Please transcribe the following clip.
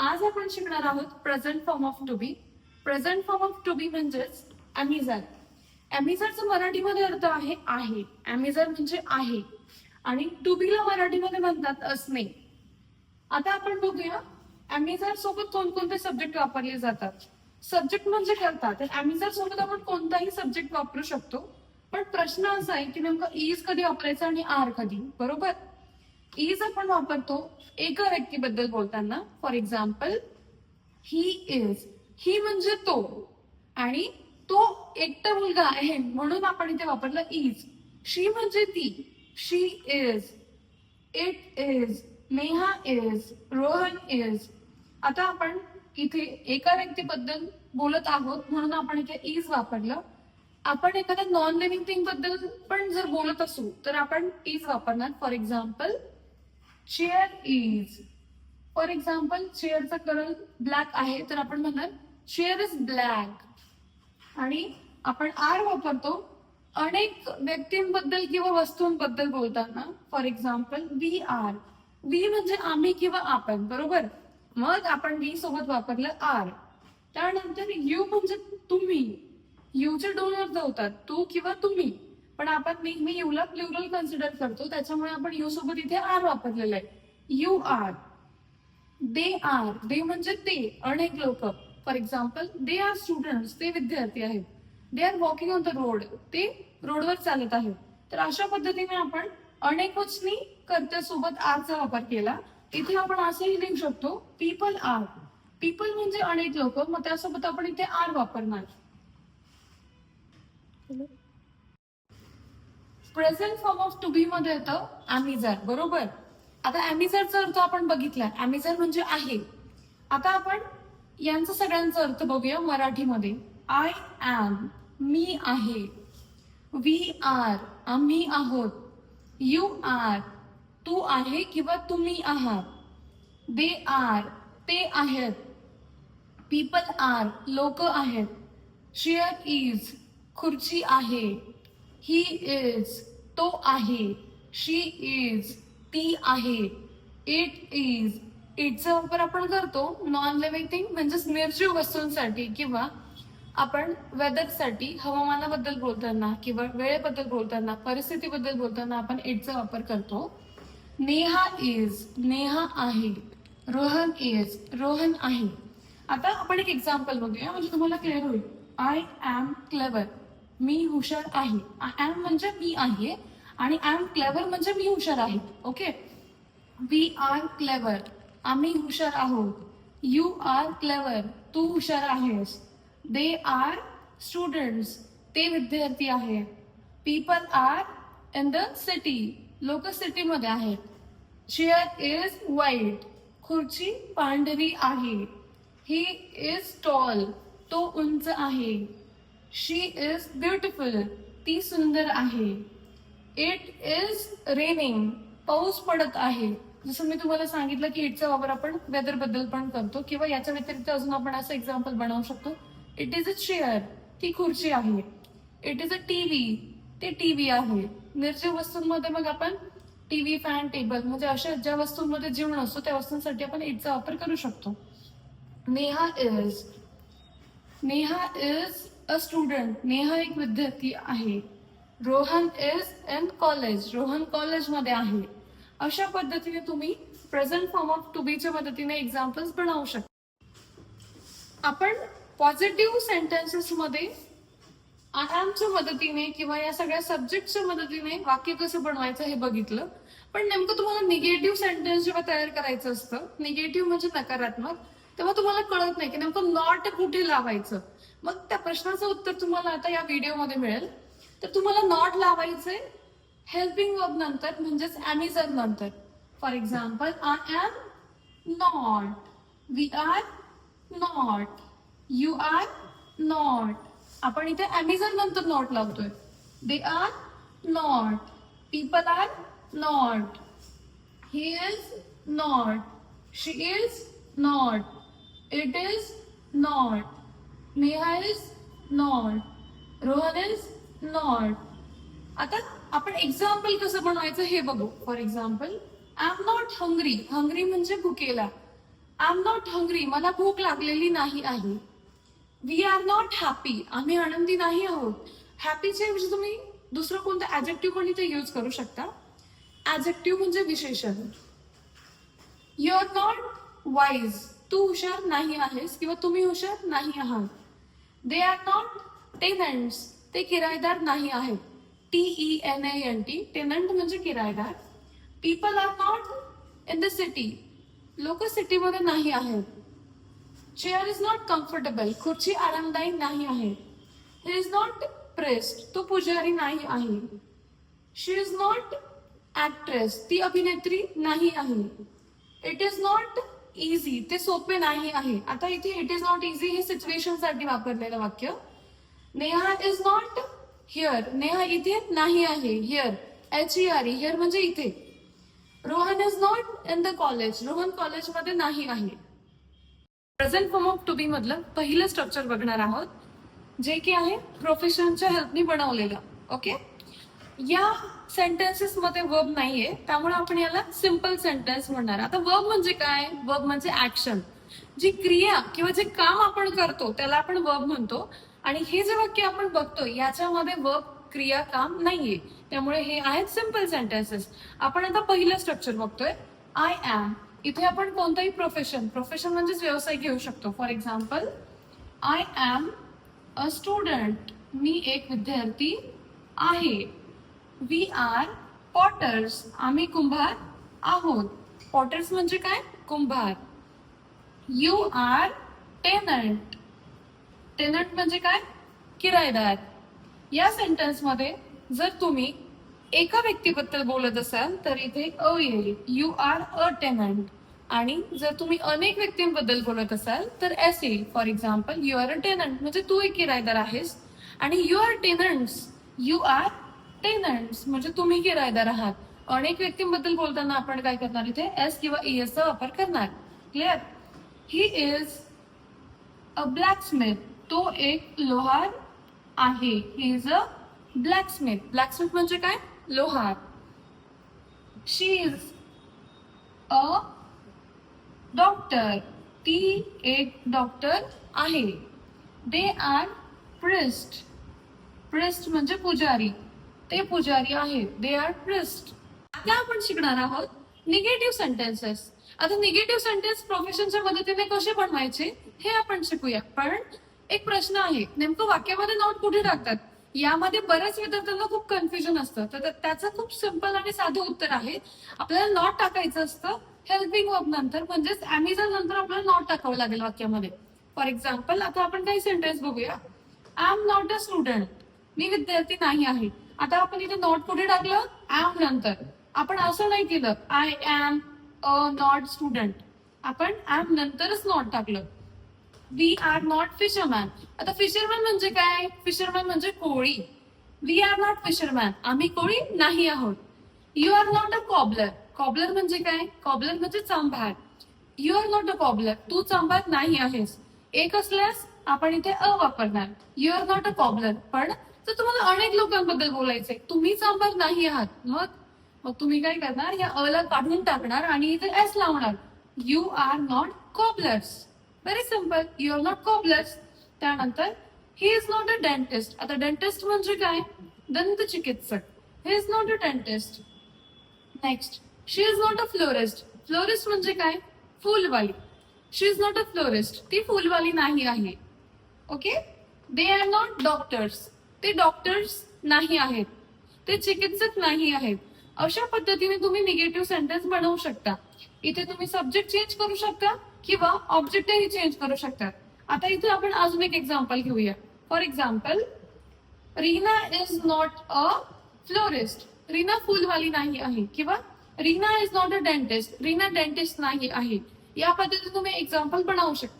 आज आपण शिकणार आहोत present form of to be present form of to be म्हणजेच अमिझर अमिझरचा मराठीमध्ये अर्थ आहे आहे. अमिझर म्हणजे आहे. आणि टू बीला मराठीमध्ये म्हणतात असणे. आता आपण बघूया अमिझर सोबत कोणकोणते सब्जेक्ट वापरले जातात? सब्जेक्ट म्हणजे करता तर अमिझर सोबत आपण कोणताही सब्जेक्ट वापरू शकतो. पण प्रश्न असा आहे की नेमकं इज कधी वापरायचं आणि आर कधी? बरोबर? इज आपण वापरतो एका व्यक्तीबद्दल बोलताना. For example he is he म्हणजे तो. आणि तो एकटा मुलगा आहे म्हणून आपण इथे वापरलं इज शी म्हणजे ती. She is it is Neha is Rohan is आता आपण इथे एका व्यक्तीबद्दल बोलत आहोत म्हणून आपण इथे इज वापरलं. आपण एखाद्या नॉन लिव्हिंग थिंगबद्दल पण जर बोलत असू तर आपण इज वापरणार. For example chair is for example चेअरचा colour black आहे तर आपण म्हणणार चेअर इज ब्लॅक आणि आपण आर वापरतो अनेक व्यक्तींबद्दल किंवा वस्तूंबद्दल बोलताना for example we are we म्हणजे आम्ही किंवा आपण बरोबर? मग आपण वी सोबत वापरलं आर त्यानंतर यू म्हणजे तुम्ही. यूचे दोन अर्थ होतात तू किंवा तुम्ही. पण आपण नेहमी युला प्लुरल कन्सिडर करतो. त्याच्यामुळे आपण यू सोबत इथे आर वापरलेलं आहे. You are they are they म्हणजे ते. अनेक लोक. For example they are student ते विद्यार्थी आहेत. They are walking on the road ते रोडवर चालत आहेत. तर अशा पद्धतीने आपण अनेक वचनी कर्त्यासोबत आरचा वापर केला. इथे आपण असंही लिहू शकतो पीपल आर पीपल म्हणजे अनेक लोक. मग त्यासोबत आपण इथे आर वापरणार. Present form of to be मध्ये येतं अमिझर बरोबर? आता अमिझरचा अर्थ आपण बघितला अमिझर म्हणजे आहे. आता आपण यांचा सगळ्यांचा अर्थ बघूया मराठीमध्ये. आय ॲम मी आहे. वी आर आम्ही आहोत. यू आर तू आहे किंवा तुम्ही आहात. दे आर ते आहेत. पीपल आर लोक आहेत. शेअर इज खुर्ची आहे. ही इज तो आहे. शी इज ती आहे. इट इज इटचा वापर आपण करतो नॉन लिव्हिंग थिंग म्हणजेच निर्जीव वस्तूंसाठी किंवा आपण वेदरसाठी हवामानाबद्दल बोलताना किंवा वेळेबद्दल बोलताना परिस्थितीबद्दल बोलताना आपण इटचा वापर करतो. नेहा इज नेहा आहे. रोहन इज रोहन आहे. आता आपण एक एक्झाम्पल बघूया म्हणजे तुम्हाला क्लिअर होईल. आय एम क्लेवर मी हुशार आहे. आय एम म्हणजे मी आहे आणि आय एम क्लेवर म्हणजे मी हुशार आहे. ओके वी आर क्लेवर आम्ही हुशार आहोत. यू आर क्लेवर तू हुशार आहेस. दे आर स्टुडंट्स ते विद्यार्थी आहे people are in the city लोक सिटीमध्ये आहेत. चेअर इज वाईट खुर्ची पांढरी आहे. ही इज टॉल तो उंच आहे. शी इज ब्युटिफुल ती सुंदर आहे. इट इज रेनिंग पाऊस पडत आहे. जसं मी तुम्हाला सांगितलं की इटचा वापर आपण वेदरबद्दल पण करतो किंवा याच्या व्यतिरिक्त अजून आपण असं एक्झाम्पल बनवू शकतो. इट इज अ चेअर ती खुर्ची आहे. इट इज अ टीव्ही ते टीव्ही आहे. निर्जीव वस्तूंमध्ये मग आपण टीव्ही फॅन टेबल म्हणजे अशा ज्या वस्तूंमध्ये जीवन असतो त्या वस्तूंसाठी आपण इटचा वापर करू शकतो. Neha is Neha is a student Neha एक विद्यार्थी आहे. Rohan is in college Rohan कॉलेजमध्ये आहे. अशा पद्धतीने तुम्ही प्रेझेंट फॉर्म ऑफ टू बीच्या मदतीने एक्झाम्पल्स बनवू शकता. आपण पॉझिटिव्ह सेंटेन्सेसमध्ये मध्ये मदतीने किंवा या सगळ्या सब्जेक्टच्या मदतीने वाक्य कसं बनवायचं हे बघितलं. पण नेमकं तुम्हाला निगेटिव्ह सेंटेन्स जेव्हा तयार करायचं असतं निगेटिव्ह म्हणजे नकारात्मक. तेव्हा तुम्हाला कळत नाही की नेमकं नॉट कुठे लावायचं. मग त्या प्रश्नाचं उत्तर तुम्हाला आता या व्हिडिओमध्ये मिळेल. तर तुम्हाला नॉट लावायचंय हेल्पिंग वर्ब नंतर म्हणजेच अॅमिझर नंतर. For example I am not we are not you are not आपण इथे अॅमेझॉन नंतर नॉट लावतोय. They are not people are not he is not she is not it is not Neha is not Rohan is not आता आपण example कसं बनवायचं हे बघू. For example I am not hungry hungry म्हणजे भुकेला. आय एम नॉट हंग्री मला भूक लागलेली नाही आहे. वी आर नॉट हॅपी आम्ही आनंदी नाही आहोत. हॅपीच्या ऐवजी तुम्ही दुसरं कोणतं ऍजेक्टिव्ह पण इथे यूज करू शकता. ऍजेक्टिव्ह म्हणजे विशेषण. यू आर नॉट वाईज तू हुशार नाही आहेस किंवा तुम्ही हुशार नाही आहात. दे आर नॉट टेनंट्स ते किरायदार नाही आहेत. T E N A N T tenant म्हणजे किरायदार. People are not in the city लोक सिटीमध्ये नाही आहेत. चेअर इज नॉट कम्फर्टेबल खुर्ची आरामदायी नाही आहे. ही इज नॉट प्रेस्ड तो पुजारी नाही आहे. शी इज नॉट ऍक्ट्रेस ती अभिनेत्री नाही आहे. इट इज नॉट इझी ते सोपे नाही आहे. आता इथे इट इज नॉट इझी हे सिच्युएशनसाठी वापरलेलं वाक्य. Neha is not here Neha इथे नाही आहे. Here H E R here म्हणजे इथे. Rohan is not in the college Rohan कॉलेजमध्ये नाही आहे. Present form of to be मधलं पहिलं स्ट्रक्चर बघणार आहोत. जे की आहे प्रोफेशनच्या हेल्पनी बनवलेलं. ओके या सेंटेन्सेस मध्ये वर्ब नाहीये. त्यामुळे आपण याला सिंपल सेंटेन्स म्हणणार. आता वर्ब म्हणजे काय? वर्ब म्हणजे ऍक्शन जी क्रिया किंवा जे काम आपण करतो त्याला आपण वर्ब म्हणतो. आणि हे जे वाक्य आपण बघतो याच्यामध्ये वर्ब क्रिया काम नाहीये. त्यामुळे हे आहेत सिंपल सेंटेन्सेस आपण आता पहिलं स्ट्रक्चर बघतोय. आय एम इथे आपण कोणतंही प्रोफेशन प्रोफेशन म्हणजेच व्यवसाय घेऊ शकतो. For example I am a student मी एक विद्यार्थी आहे. वी आर पॉटर्स आम्ही कुंभार आहोत. पॉटर्स म्हणजे काय? कुंभार. यू आर टेनंट टेनंट म्हणजे काय? किरायदार. या सेंटेन्समध्ये जर तुम्ही एका व्यक्तीबद्दल बोलत असाल तर इथे अ येईल. यू आर अ टेनंट आणि जर तुम्ही अनेक व्यक्तींबद्दल बोलत असाल तर एस येईल. For example you are a tenant म्हणजे तू एक किरायदार आहेस. आणि you are tenants you are tenants म्हणजे तुम्ही किरायदार आहात. अनेक व्यक्तींबद्दल बोलताना आपण काय करणार इथे? एस किंवा ई चा वापर करणार. क्लिअर ही इज अ ब्लॅकस्मिथ तो एक लोहार आहे. ही इज अ ब्लॅकस्मिथ ब्लॅकस्मिथ म्हणजे काय? लोहार. शी इज अ डॉक्टर ती एक डॉक्टर आहे. दे आर प्रिस्ट प्रिस्ट म्हणजे पुजारी. ते पुजारी आहेत. दे आर प्रिस्ट आता आपण शिकणार आहोत निगेटिव्ह सेंटेन्सेस आता निगेटिव्ह सेंटेन्स प्रोफेशनच्या मदतीने कसे बनवायचे हे आपण शिकूया. पण एक प्रश्न आहे नेमकं वाक्यामध्ये नोट कुठे टाकतात? यामध्ये बऱ्याच विद्यार्थ्यांना खूप कन्फ्युजन असतं. तर त्याचं खूप सिंपल आणि साधं उत्तर आहे. आपल्याला नॉट टाकायचं असतं हेल्पिंग वर्ब नंतर. म्हणजेच अमेझॉन नंतर आपल्याला नॉट टाकावं लागेल वाक्यामध्ये. फॉर एक्झाम्पल आता आपण काही सेंटेन्स बघूया. I am not a student मी विद्यार्थी नाही आहे. आता आपण इथे नॉट कुठे टाकलं ऍम नंतर. आपण असं नाही केलं. I am a not student आपण ऍम नंतरच नॉट टाकलं. वी आर नॉट फिशरमॅन आता फिशरमॅन म्हणजे काय? फिशरमॅन म्हणजे कोळी. वी आर नॉट फिशरमॅन आम्ही कोळी नाही आहोत. You are not a cobbler cobbler म्हणजे काय? कॉबलर म्हणजे चांभार. You are not a cobbler तू चांभार नाही आहेस. एक असल्यास आपण इथे अ वापरणार. You are not a cobbler पण तर तुम्हाला अनेक लोकांबद्दल बोलायचंय. तुम्ही चांभार नाही आहात मग? मग तुम्ही काय करणार? या अला काढून टाकणार आणि इथे एस लावणार. You are not cobblers very simple you are not cobblers त्यानंतर he is not a dentist आता डेंटिस्ट म्हणजे काय? दंत चिकित्सक. He is not a dentist next she is not a florist florist म्हणजे काय? फुलवाली. She is not a florist ती फुलवाली नाही आहे. Okay they are not doctors ते डॉक्टर्स नाही आहेत. ते चिकित्सक नाही आहेत. अशा पद्धतीने तुम्ही निगेटिव्ह सेंटेन्स बनवू शकता. इथे तुम्ही सब्जेक्ट चेंज करू शकता किंवा ऑब्जेक्टही चेंज करू शकता. आता इथे आपण अजून एक एक्झाम्पल घेऊया. For example Reena is not a florist Reena फुलवाली नाही आहे किंवा Reena is not a dentist Reena dentist नाही आहे. या पद्धतीने तुम्ही एक्झाम्पल बनवू शकता.